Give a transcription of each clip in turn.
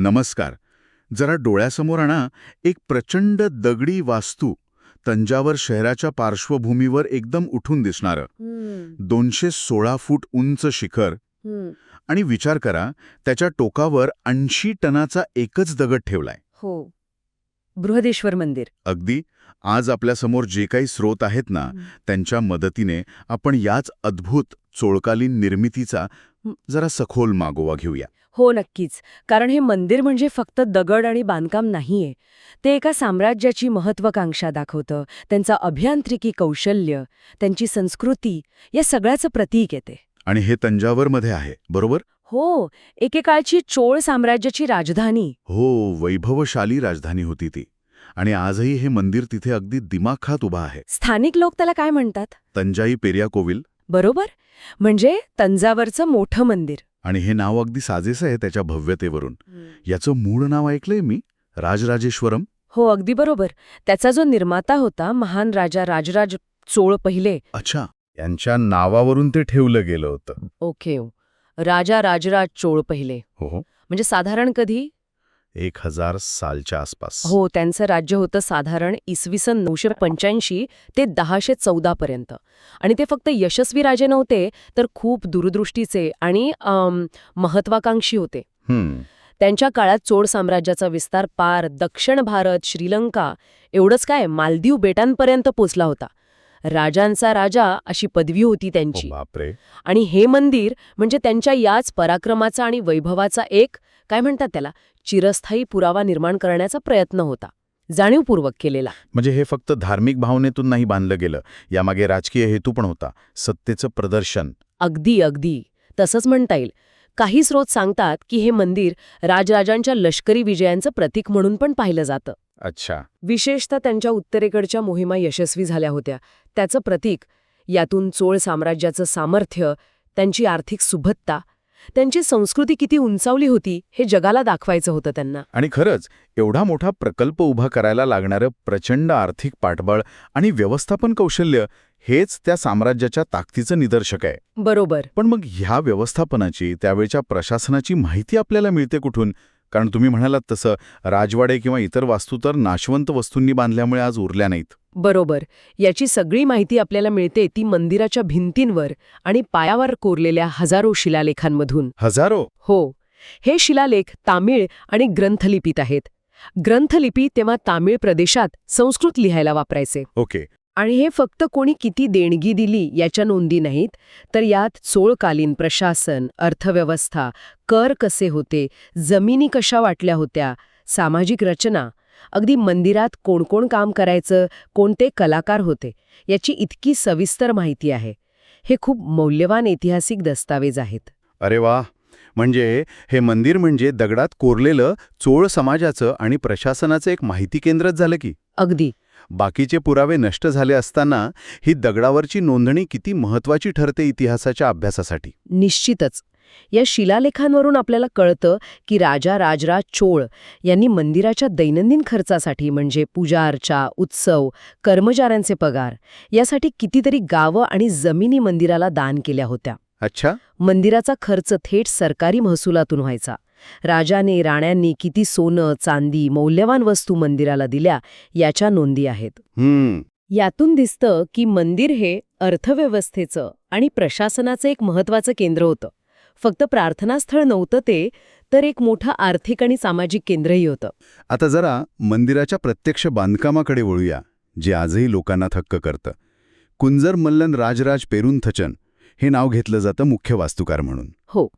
नमस्कार. जरा डोळ्यासमोर आणा एक प्रचंड दगडी वास्तू तंजावर शहराच्या पार्श्वभूमीवर एकदम उठून दिसणारं. दोनशे सोळा फूट उंच शिखर. आणि विचार करा त्याच्या टोकावर ऐंशी टनाचा एकच दगड ठेवलाय. हो. बृहदेश्वर मंदिर. अगदी. आज आपल्यासमोर जे काही स्रोत आहेत ना त्यांच्या मदतीने आपण याच अद्भुत चोळकालीन निर्मितीचा जरा सखोल मागोवा घेऊया. हो नक्कीच. कारण हे मंदिर म्हणजे फक्त दगड आणि बांधकाम नाहीये. ते एका साम्राज्याची महत्वाकांक्षा दाखवतं. त्यांचं अभियांत्रिकी कौशल्य त्यांची संस्कृती या सगळ्याचं प्रतीक येते आणि हे तंजावरमध्ये आहे बरोबर? हो एकेकाळची चोळ साम्राज्याची राजधानी. हो वैभवशाली राजधानी होती ती. आणि आजही हे मंदिर तिथे अगदी दिमाखात उभा आहे. स्थानिक लोक त्याला काय म्हणतात? तंजाई पेरिया कोविल बरोबर. म्हणजे तंजावरचं मोठं मंदिर. आणि हे नाव अगदी साजेसं आहे त्याच्या भव्यतेवरून. याचं मूळ नाव ऐकलंय मी राजराजेश्वरम. हो अगदी बरोबर. त्याचा जो निर्माता होता महान राजा राजराज चोळ पहिले. अच्छा. यांच्या नावावरून ते ठेवलं गेलं होतं. ओके. राजा राजराज चोळ पहिले. हो हो. म्हणजे साधारण कधी? एक हजार सालच्या आसपास. हो त्यांचं राज्य होतं साधारण इसवी सन नऊशे पंच्याऐंशी ते दहाशे चौदा पर्यंत. आणि ते फक्त यशस्वी राजे नव्हते तर खूप दूरदृष्टीचे आणि महत्वाकांक्षी होते. त्यांच्या काळात चोळ साम्राज्याचा विस्तार पार दक्षिण भारत श्रीलंका एवढंच काय मालदीव बेटांपर्यंत पोचला होता. राजांचा राजा अशी पदवी होती त्यांची. आणि हे मंदिर म्हणजे त्यांच्या याच पराक्रमाचा आणि वैभवाचा एक काय म्हणतात त्याला चिरस्थायी पुरावा निर्माण करण्याचा प्रयत्न होता जाणीवपूर्वक केलेला. म्हणजे हे फक्त धार्मिक भावनेतून नाही बांधलं गेलं यामागे राजकीय हेतू पण होता सत्तेचं प्रदर्शन. अगदी अगदी. तसंच म्हणता येईल. काही स्रोत सांगतात की हे मंदिर राजराजांच्या लष्करी विजयांचं प्रतीक म्हणून पण पाहिलं जातं. अच्छा. विशेषतः त्यांच्या उत्तरेकडच्या मोहिमा यशस्वी झाल्या होत्या. त्याचं प्रतीक यातून चोळ साम्राज्याचं सामर्थ्य त्यांची आर्थिक सुबत्ता त्यांची संस्कृती किती उंचावली होती हे जगाला दाखवायचं होतं त्यांना. आणि खरंच एवढा मोठा प्रकल्प उभा करायला लागणारं प्रचंड आर्थिक पाठबळ आणि व्यवस्थापन कौशल्य हेच त्या साम्राज्याच्या ताकदीचं निदर्शक आहे. बरोबर. पण मग ह्या व्यवस्थापनाची त्यावेळच्या प्रशासनाची माहिती आपल्याला मिळते कुठून? कारण तुम्ही म्हणालात तसं राजवाडे किंवा इतर वास्तू तर नाशवंत वस्तूंनी बांधल्यामुळे आज उरल्या नाहीत. बरोबर. याची सगळी माहिती आपल्याला मिळते ती मंदिराच्या भिंतींवर आणि पायावर कोरलेल्या हजारो शिलालेखांमधून. हजारो? हो. हे शिलालेख तामिळ आणि ग्रंथलिपीत आहेत. ग्रंथलिपी तेव्हा तामिळ प्रदेशात संस्कृत लिहायला वापरायचे. ओके. आणि हे फक्त कोणी किती देणगी दिली याच्या नोंदी नाहीत तर यात चोळकालीन प्रशासन अर्थव्यवस्था कर कसे होते जमिनी कशा वाटल्या होत्या सामाजिक रचना अगदी मंदिरात कोण कोण काम करायचं कोणते कलाकार होते याची इतकी सविस्तर माहिती आहे. हे खूप मौल्यवान ऐतिहासिक दस्तावेज आहेत. अरे वा! म्हणजे हे मंदिर म्हणजे दगडात कोरलेलं चोळ समाजाचं आणि प्रशासनाचं एक माहिती केंद्रच झालं की. अगदी. बाकीचे पुरावे नष्ट झाले असताना ही दगडावरची नोंदणी किती महत्वाची ठरते इतिहासाच्या अभ्यासासाठी? निश्चितच. या शिलालेखांवरून आपल्याला कळतं की राजा राजराज चोळ यांनी मंदिराच्या दैनंदिन खर्चासाठी म्हणजे पूजा अर्चा उत्सव कर्मचाऱ्यांचे पगार यासाठी कितीतरी गावं आणि जमिनी मंदिराला दान केल्या होत्या. अच्छा. मंदिराचा खर्च थेट सरकारी महसुलातून व्हायचा. राजाने राण्यांनी किती सोनं चांदी मौल्यवान वस्तू मंदिराला दिल्या याच्या नोंदी आहेत. हम्म. यातून दिसतं की मंदिर हे अर्थव्यवस्थेचं आणि प्रशासनाचं एक महत्वाचं केंद्र होतं. फक्त प्रार्थनास्थळ नव्हतं ते तर एक मोठं आर्थिक आणि सामाजिक केंद्रही होतं. आता जरा मंदिराच्या प्रत्यक्ष बांधकामाकडे वळूया जे आजही लोकांना थक्क करतं. कुंजर मल्लन राजराज पेरुंथचन हे नाव घेतलं जातं मुख्य वास्तुकार म्हणून. हो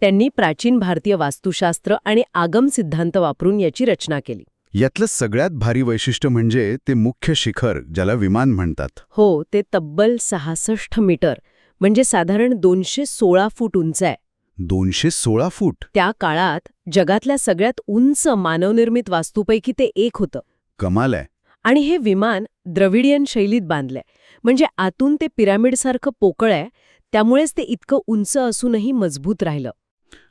त्यांनी प्राचीन भारतीय वास्तुशास्त्र आणि आगम सिद्धांत वापरून याची रचना केली. यातलं सगळ्यात भारी वैशिष्ट्य म्हणजे ते मुख्य शिखर ज्याला विमान म्हणतात. हो ते तब्बल सहासष्ट मीटर म्हणजे साधारण दोनशे सोळा फूट उंच आहे. दोनशे सोळा फूट? त्या काळात जगातल्या सगळ्यात उंच मानवनिर्मित वास्तूपैकी ते एक होतं. कमाल आहे. आणि हे विमान द्रविडियन शैलीत बांधलंय. म्हणजे आतून ते पिरामिडसारखं पोकळ आहे त्यामुळेच ते इतकं उंच असूनही मजबूत राहिलं.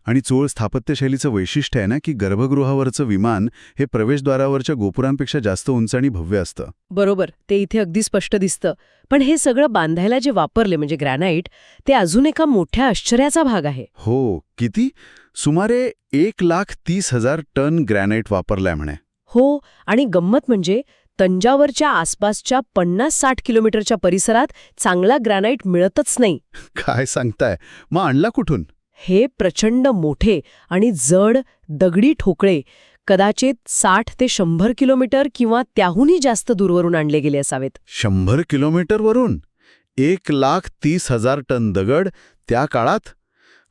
आणि चोळ स्थापत्यशैलीचं वैशिष्ट्य आहे ना की गर्भगृहावरचं विमान हे प्रवेशद्वारावरच्या गोपुरांपेक्षा जास्त उंच आणि भव्य असतं. बरोबर ते इथे अगदी स्पष्ट दिसतं. पण हे सगळं बांधायला जे वापरले म्हणजे ग्रॅनाईट ते अजून एका मोठ्या आश्चर्याचा भाग आहे. हो किती? सुमारे एक लाख तीस हजार टन ग्रॅनाइट वापरलाय म्हणे. हो आणि गंमत म्हणजे तंजावरच्या आसपासच्या पन्नास साठ किलोमीटरच्या परिसरात चांगला ग्रॅनाइट मिळतच नाही. काय सांगताय? मग आणला कुठून? हे प्रचंड मोठे आणि जड दगडी ठोकळे कदाचित साठ ते शंभर किलोमीटर किंवा त्याहूनही जास्त दूरवरून आणले गेले असावेत. शंभर किलोमीटरवरून एक लाख तीस हजार टन दगड त्या काळात?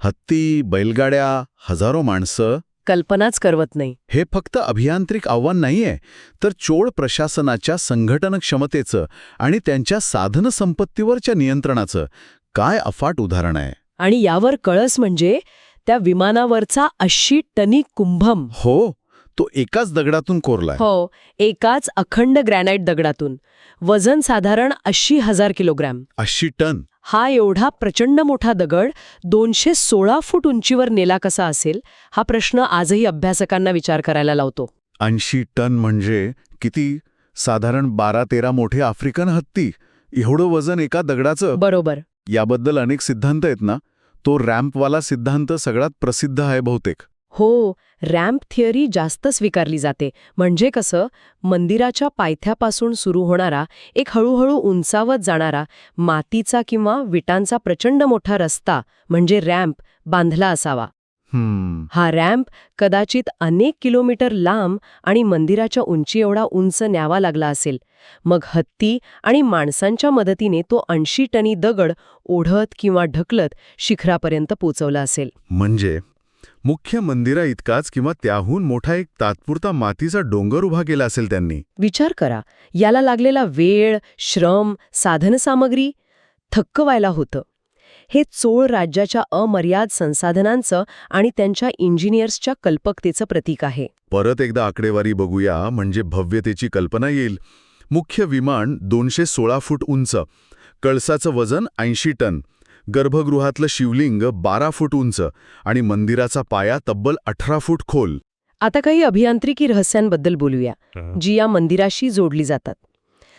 हत्ती बैलगाड्या हजारो माणसं कल्पनाच करवत नाही. हे फक्त अभियांत्रिक आव्हान नाहीये तर चोळ प्रशासनाच्या संघटन क्षमतेचं आणि त्यांच्या साधनसंपत्तीवरच्या नियंत्रणाचं काय अफाट उदाहरण आहे. आणि यावर कळस म्हणजे त्या विमानावरचा ऐंशी टनी कुंभम. हो तो एकाच दगडातून कोरलाय. हो एकाच अखंड ग्रॅनाइट दगडातून. वजन साधारण ऐंशी हजार किलोग्रॅम. ऐंशी टन. हा एवढा प्रचंड मोठा दगड दोनशे सोळा फूट उंचीवर नेला कसा असेल? हा प्रश्न आजही अभ्यासकांना विचार करायला लावतो. ऐंशी टन म्हणजे किती? साधारण बारा तेरा मोठे आफ्रिकन हत्ती? एवढं वजन एका दगडाचं? बरोबर. याबद्दल अनेक सिद्धांत आहेत ना? तो रॅम्पवाला सिद्धांत सगळ्यात प्रसिद्ध आहे बहुतेक. हो रॅम्प थिअरी जास्त स्वीकारली जाते. म्हणजे कसं? मंदिराच्या पायथ्यापासून सुरू होणारा एक हळूहळू उंचावत जाणारा मातीचा किंवा विटांचा प्रचंड मोठा रस्ता म्हणजे रॅम्प बांधला असावा. हम्म. हा रॅम्प कदाचित अनेक किलोमीटर लांब आणि मंदिराच्या उंची एवढा उंच न्यावा लागला असेल. मग हत्ती आणि माणसांच्या मदतीने तो ऐंशी टनी दगड ओढत किंवा ढकलत शिखरापर्यंत पोचवला असेल. म्हणजे? मुख्य मंदिरा इतकाच किंवा त्याहून मोठा एक तात्पुरता मातीचा डोंगर उभा केला असेल त्यांनी. विचार करा याला लागलेला वेळ श्रम साधनसामग्री थक्क व्हायला होतं. हे चोळ राज्याच्या अमर्याद संसाधनांचं आणि त्यांच्या इंजिनियर्सच्या कल्पकतेचं प्रतीक आहे. परत एकदा आकडेवारी बघूया म्हणजे भव्यतेची कल्पना येईल. मुख्य विमान दोनशे सोळा फूट उंच कळसाचं वजन ऐंशी टन. गर्भगृहातलं शिवलिंग बारा फूट उंच आणि मंदिराचा पाया तब्बल अठरा फूट खोल. आता काही अभियांत्रिकी रहस्यांबद्दल बोलूया जी या मंदिराशी जोडली जातात.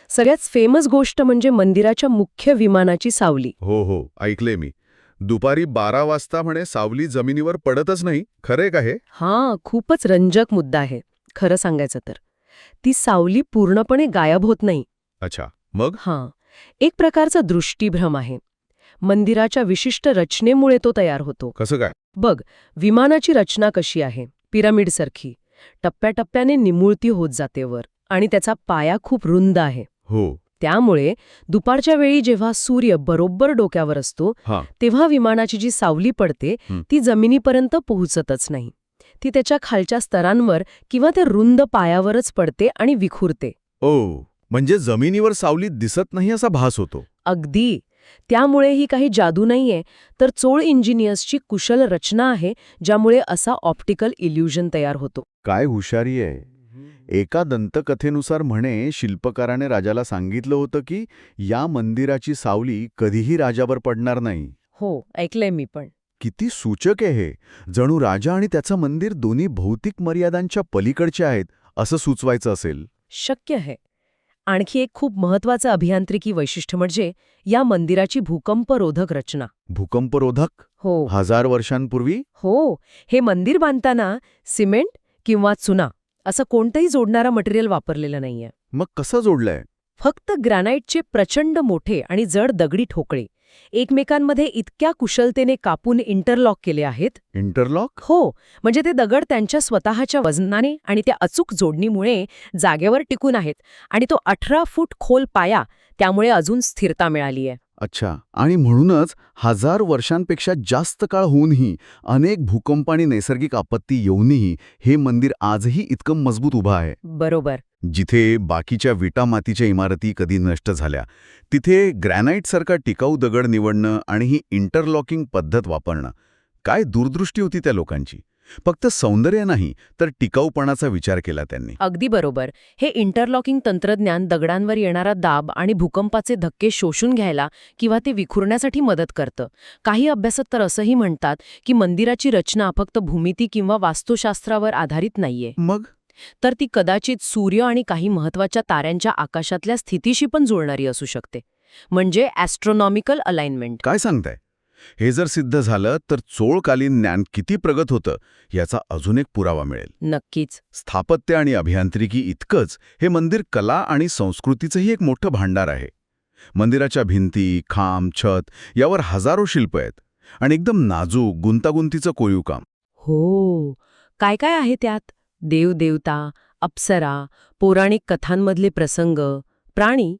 सगळ्यात फेमस गोष्ट म्हणजे मंदिराच्या मुख्य विमानाची सावली. हो हो ऐकले मी. दुपारी बारा वाजता म्हणे सावली जमिनीवर पडतच नाही खरे का हे? हां खूपच रंजक मुद्दा आहे खरं सांगायचं तर. ती सावली पूर्णपणे गायब होत नाही. अच्छा मग? हां एक प्रकारचा दृष्टीभ्रम आहे. मंदिराच्या विशिष्ट रचनेमुळे तो तयार होतो. कसं काय? बघ विमानाची रचना कशी आहे? पिरामिडसारखी. टप्प्याटप्प्याने निमुळती होत जाते वर आणि त्याचा पाया खूप रुंद आहे. हो. त्यामुळे दुपारच्या वेळी जेव्हा सूर्य बरोबर डोक्यावर असतो तेव्हा विमानाची जी सावली पडते. ती जमिनीपर्यंत पोहोचतच नाही. ती त्याच्या खालच्या स्तरांवर किंवा त्या रुंद पायावरच पडते आणि विखुरते. ओ म्हणजे जमिनीवर सावली दिसत नाही असा भास होतो. अगदी. त्यामुळे ही काही जादू नाहीये. तर चोळ इंजिनियर्सची कुशल रचना आहे ज्यामुळे असा ऑप्टिकल इल्युजन तयार होतो. काय हुशारी आहे. एका दंतकथेनुसार म्हणे शिल्पकाराने राजाला सांगितलं होतं की या मंदिराची सावली कधीही राजावर पडणार नाही. हो ऐकलंय मी पण. किती सूचक आहे हे. जणू राजा आणि त्याचं मंदिर दोन्ही भौतिक मर्यादांच्या पलीकडचे आहेत असं सुचवायचं असेल. शक्य आहे. आणखी एक खूप महत्वाचं अभियांत्रिकी वैशिष्ट्य म्हणजे या मंदिराची भूकंपरोधक रचना. भूकंपरोधक? हो. हजार वर्षांपूर्वी? हो. हे मंदिर बांधताना सिमेंट किंवा चुना असं कोणतंही जोडणारा मटेरियल वापरलेलं नाहीये. मग कसं जोडलंय? फक्त ग्रॅनाइटचे प्रचंड मोठे आणि जड दगडी ठोकळे. एकमेकांमध्ये इतक्या कुशलतेने कापून इंटरलॉक केले आहेत? इंटरलॉक हो म्हणजे ते दगड त्यांच्या स्वतःच्या वजनाने आणि त्या अचूक जोडणीमुळे जागेवर टिकून आहेत आणि तो अठरा फूट खोल पाया त्यामुळे अजून स्थिरता मिळाली आहे अच्छा आणि म्हणूनच हजार वर्षांपेक्षा जास्त काळ होऊनही अनेक भूकंप आणि नैसर्गिक आपत्ती येऊनही हे मंदिर आजही इतकं मजबूत उभं आहे. बरोबर. जिथे बाकीच्या विटा मातीच्या इमारती कधी नष्ट झाल्या तिथे ग्रॅनाईटसारखा टिकाऊ दगड निवडणं आणि ही इंटरलॉकिंग पद्धत वापरणं. काय दूरदृष्टी होती त्या लोकांची? फक्त सौंदर्य नाही तर टिकाऊपणाचा विचार केला त्यांनी. अगदी बरोबर. हे इंटरलॉकिंग तंत्रज्ञान दगडांवर येणारा दाब आणि भूकंपाचे धक्के शोषून घ्यायला किंवा ते विखुरण्यासाठी मदत करतं. काही अभ्यासक तर असंही म्हणतात की मंदिराची रचना फक्त भूमिती किंवा वास्तुशास्त्रावर आधारित नाहीये. मग? तर ती कदाचित सूर्य आणि काही महत्त्वाच्या ताऱ्यांच्या आकाशातल्या स्थितीशी पण जुळणारी असू शकते. म्हणजे ॲस्ट्रॉनॉमिकल अलाइनमेंट काय सांगताय? हे जर सिद्ध झालं तर चोळकालीन ज्ञान किती प्रगत होतं याचा अजून एक पुरावा मिळेल. नक्कीच. स्थापत्य आणि अभियांत्रिकी इतकंच हे मंदिर कला आणि संस्कृतीचंही एक मोठं भांडार आहे. मंदिराच्या भिंती खांब छत यावर हजारो शिल्प आहेत आणि एकदम नाजूक गुंतागुंतीचं कोरीव काम हो. काय काय आहे त्यात? देवदेवता अप्सरा पौराणिक कथांमधले प्रसंग प्राणी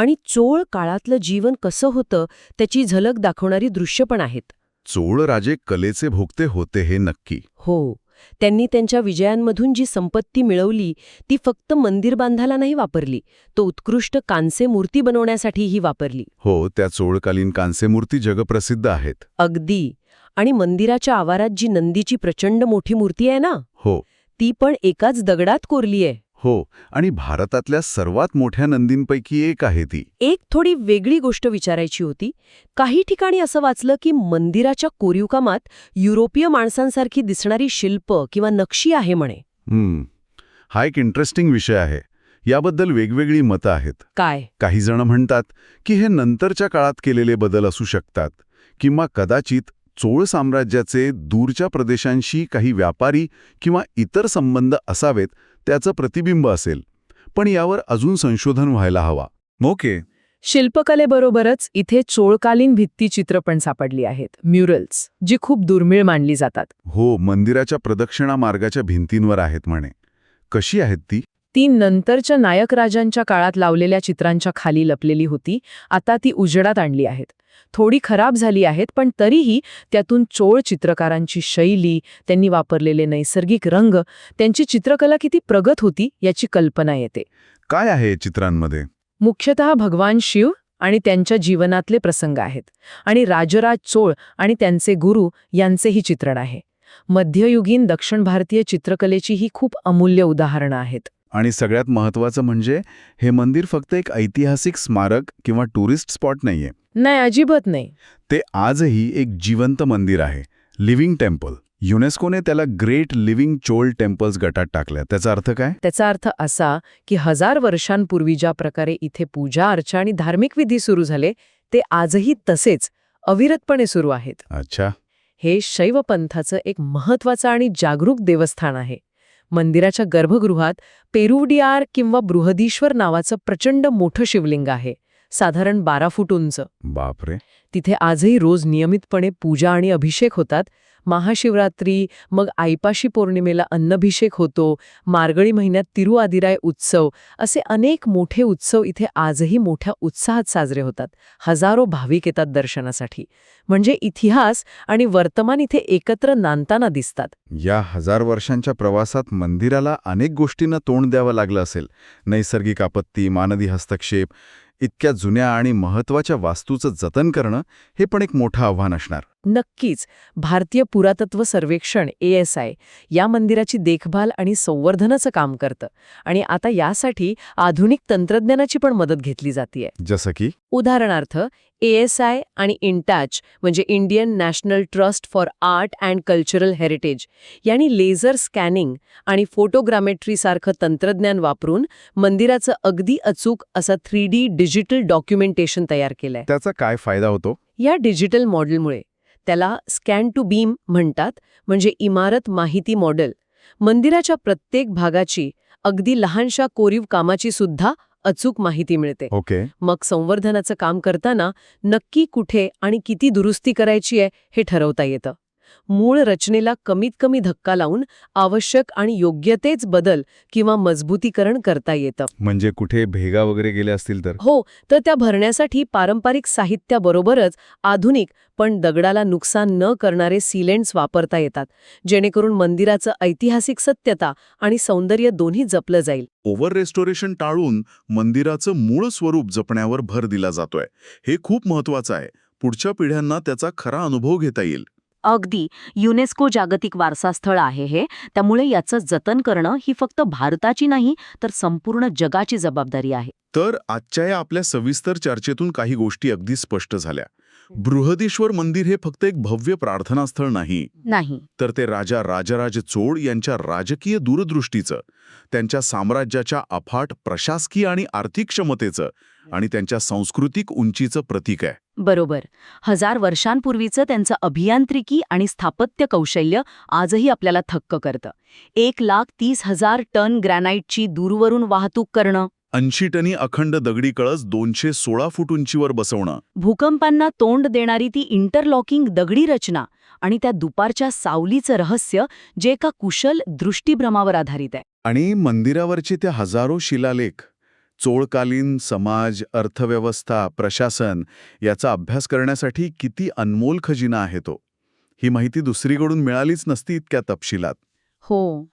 आणि चोळ काळातलं जीवन कसं होतं त्याची झलक दाखवणारी दृश्य पण आहेत. चोळ राजे कलेचे भोगते होते हे नक्की. हो. त्यांनी त्यांच्या विजयांमधून जी संपत्ती मिळवली ती फक्त मंदिर बांधायला नाही वापरली तो उत्कृष्ट कांसे मूर्ती बनवण्यासाठीही वापरली. हो त्या चोळकालीन कांसेमूर्ती जगप्रसिद्ध आहेत. अगदी. आणि मंदिराच्या आवारात जी नंदीची प्रचंड मोठी मूर्ती आहे ना? हो. ती पण एकाच दगडात कोरली आहे. हो आणि भारतातल्या सर्वात मोठ्या नंदींपैकी एक आहे ती. एक थोडी वेगळी गोष्ट विचारायची होती. काही ठिकाणी असं वाचलं की मंदिराच्या कोरीवकामात युरोपीय माणसांसारखी दिसणारी शिल्प किंवा नक्षी आहे म्हणे. हम्म. हा एक इंटरेस्टिंग विषय आहे. याबद्दल वेगवेगळी मतं आहेत. काय? काही जण म्हणतात की हे नंतरच्या काळात केलेले बदल असू शकतात किंवा कदाचित चोळ साम्राज्याचे दूरच्या प्रदेशांशी काही व्यापारी किंवा इतर संबंध असावेत त्याचं प्रतिबिंब असेल. पण यावर अजून संशोधन व्हायला हवा. ओके. शिल्पकलेबरोबरच इथे चोळकालीन भित्तीचित्र पण सापडली आहेत. म्युरल्स जी खूप दुर्मिळ मानली जातात. हो मंदिराच्या प्रदक्षिणा मार्गाच्या भिंतींवर आहेत म्हणे. कशी आहेत ती? ती नंतरच्या नायक राजांच्या काळात लावलेल्या चित्रांच्या खाली लपलेली होती आता ती उजेडात आणली आहेत. थोडी खराब झाली आहेत पण तरीही त्यातून चोळ चित्रकारांची शैली त्यांनी वापरलेले नैसर्गिक रंग त्यांची चित्रकला किती प्रगत होती याची कल्पना येते. काय आहे चित्रांमध्ये? मुख्यतः भगवान शिव आणि त्यांच्या जीवनातले प्रसंग आहेत आणि राजराज चोळ आणि त्यांचे गुरु यांचेही चित्रण आहे. मध्ययुगीन दक्षिण भारतीय चित्रकलेची ही खूप अमूल्य उदाहरणं आहेत. आणि सगळ्यात महत्त्वाचं म्हणजे हे मंदिर फक्त एक ऐतिहासिक स्मारक किंवा टुरिस्ट स्पॉट नाहीये. नाही अजिबात नाही. ते आजही एक जिवंत मंदिर आहे लिव्हिंग टेम्पल. युनेस्कोने त्याला ग्रेट लिव्हिंग चोल टेम्पल्स गटात टाकल्या. त्याचा अर्थ काय? त्याचा अर्थ असा की हजार वर्षांपूर्वी ज्या प्रकारे इथे पूजा अर्चा आणि धार्मिक विधी सुरू झाले ते आजही तसेच अविरतपणे सुरू आहेत. अच्छा. हे शैव पंथाचं एक महत्वाचं आणि जागरूक देवस्थान आहे. मंदिराच्या गर्भगृहात पेरुवडियार किंवा बृहदीश्वर नावाचं प्रचंड मोठं शिवलिंग आहे. साधारण बारा फूट उंच. बापरे. तिथे आजही रोज नियमितपणे पूजा आणि अभिषेक होतात. महाशिवरात्री मग आईपाशी पौर्णिमेला अन्नभिषेक होतो. मार्गळी महिन्यात तिरुआदिराय उत्सव असे अनेक मोठे उत्सव इथे आजही मोठ्या उत्साहात साजरे होतात. हजारो भाविक येतात दर्शनासाठी. म्हणजे इतिहास आणि वर्तमान इथे एकत्र नांदताना दिसतात. या हजार वर्षांच्या प्रवासात मंदिराला अनेक गोष्टींना तोंड द्यावं लागलं असेल. नैसर्गिक आपत्ती मानवी हस्तक्षेप इतक्या जुन्या आणि महत्त्वाच्या वास्तूचं जतन करणं हे पण एक मोठं आव्हान असणार. नक्कीच. भारतीय पुरातत्व सर्वेक्षण एएसआय या मंदिराची देखभाल आणि संवर्धनाचं काम करतं. आणि आता यासाठी आधुनिक तंत्रज्ञानाची पण मदत घेतली जाते जसं की? उदाहरणार्थ एएसआय आणि इंटॅच म्हणजे Indian National Trust for Art and Cultural Heritage यांनी लेझर स्कॅनिंग आणि फोटोग्रामेट्रीसारखं तंत्रज्ञान वापरून मंदिराचं अगदी अचूक असं थ्री डी डिजिटल डॉक्युमेंटेशन तयार केलंय. त्याचा काय फायदा होतो? या डिजिटल मॉडेलमुळे. त्याला स्कॅन टू बीम म्हणतात म्हणजे इमारत माहिती मॉडेल. मंदिराच्या प्रत्येक भागाची अगदी लहानशा कोरीव कामाची सुद्धा अचूक माहिती मिळते. ओके. मग संवर्धनाचं काम करताना नक्की कुठे आणि किती दुरुस्ती करायची आहे हे ठरवता येतं. मूळ रचनेला कमीत कमी धक्का लावून आवश्यक आणि योग्य तेच बदल किंवा मजबूतीकरण करता येतं. म्हणजे कुठे भेगा वगैरे गेले असतील तर? हो तर त्या भरण्यासाठी पारंपरिक साहित्याबरोबरच आधुनिक पण दगडाला नुकसान न करणारे सिलेंट्स वापरता येतात जेणेकरून मंदिराचं ऐतिहासिक सत्यता आणि सौंदर्य दोन्ही जपलं जाईल. ओव्हर रेस्टोरेशन टाळून मंदिराचं मूळ स्वरूप जपण्यावर भर दिला जातोय. हे खूप महत्वाचं आहे. पुढच्या पिढ्यांना त्याचा खरा अनुभव घेता येईल. अगदी युनेस्को जागतिक वारसा स्थळ आहे हे. त्यामुळे याचं जतन करणं ही फक्त भारताची नाही तर संपूर्ण जगाची जबाबदारी आहे. तर आजच्या या आपल्या सविस्तर चर्चेतून काही गोष्टी अगदी स्पष्ट झाल्या. बृहदेश्वर मंदिर हे फक्त एक भव्य प्रार्थनास्थळ नाही. नाही. तर ते राजा राजराज चोळ यांच्या राजकीय दूरदृष्टीचं त्यांच्या साम्राज्याच्या अफाट प्रशासकीय आणि आर्थिक क्षमतेचं आणि त्यांच्या सांस्कृतिक उंचीचं प्रतीक आहे. बरोबर. हजार वर्षांपूर्वीचं त्यांचं अभियांत्रिकी आणि स्थापत्य कौशल्य आजही आपल्याला थक्क करतं. एक लाख तीस हजार टन ग्रॅनाइटची दूरवरून वाहतूक करणं. ऐंशी टनी अखंड दगडी कळस दोनशे सोळा फूट उंचीवर बसवणं. भूकंपांना तोंड देणारी ती इंटरलॉकिंग दगडी रचना आणि त्या दुपारच्या सावलीचं रहस्य जे एका कुशल दृष्टीभ्रमावर आधारित आहे. आणि मंदिरावरचे ते हजारो शिलालेख. चोळकालीन समाज अर्थव्यवस्था प्रशासन याचा अभ्यास करण्यासाठी किती अनमोल खजिना आहे तो. ही माहिती दुसरीकडून मिळालीच नसती इतक्या तपशिलात. हो.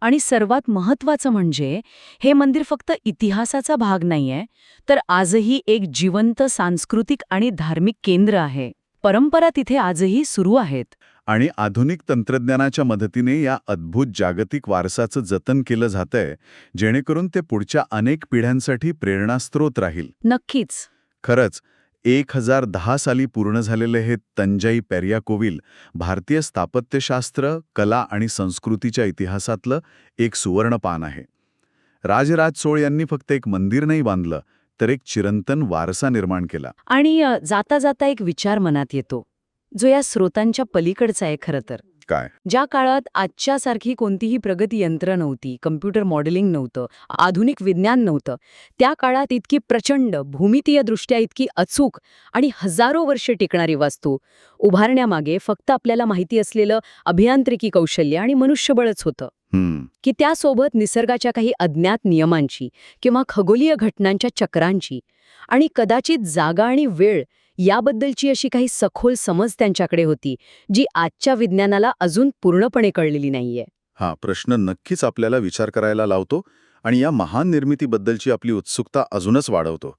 आणि सर्वात महत्वाचं म्हणजे हे मंदिर फक्त इतिहासाचा भाग नाहीये तर आजही एक जिवंत सांस्कृतिक आणि धार्मिक केंद्र आहे. परंपरा तिथे आजही सुरू आहेत. आणि आधुनिक तंत्रज्ञानाच्या मदतीने या अद्भुत जागतिक वारसाचं जतन केलं जातंय जेणेकरून ते पुढच्या अनेक पिढ्यांसाठी प्रेरणास्त्रोत राहील. नक्कीच. खरंच एक हजार दहा साली पूर्ण झालेले हे तंजाई पेरिया कोविल भारतीय स्थापत्यशास्त्र कला आणि संस्कृतीच्या इतिहासातलं एक सुवर्णपान आहे. राजराज चोळ यांनी फक्त एक मंदिर नाही बांधलं तर एक चिरंतन वारसा निर्माण केला. आणि जाता जाता एक विचार मनात येतो. जो या स्रोतांच्या पलीकडचा आहे खरं तर. काय? ज्या काळात आजच्यासारखी कोणतीही प्रगती यंत्र नव्हती कम्प्युटर मॉडेलिंग नव्हतं आधुनिक विज्ञान नव्हतं त्या काळात इतकी प्रचंड भूमितीयदृष्ट्या इतकी अचूक आणि हजारो वर्षे टिकणारी वास्तू उभारण्यामागे फक्त आपल्याला माहिती असलेलं अभियांत्रिकी कौशल्य आणि मनुष्यबळच होतं. की त्यासोबत निसर्गाच्या काही अज्ञात नियमांची किंवा खगोलीय घटनांच्या चक्रांची आणि कदाचित जागा आणि वेळ याबद्दलची अशी काही सखोल समज त्यांच्याकडे होती जी आजच्या विज्ञानाला अजून पूर्णपणे कळलेली नाहीये. हा प्रश्न नक्कीच आपल्याला विचार करायला लावतो आणि या महान निर्मितीबद्दलची आपली उत्सुकता अजूनच वाढवतो.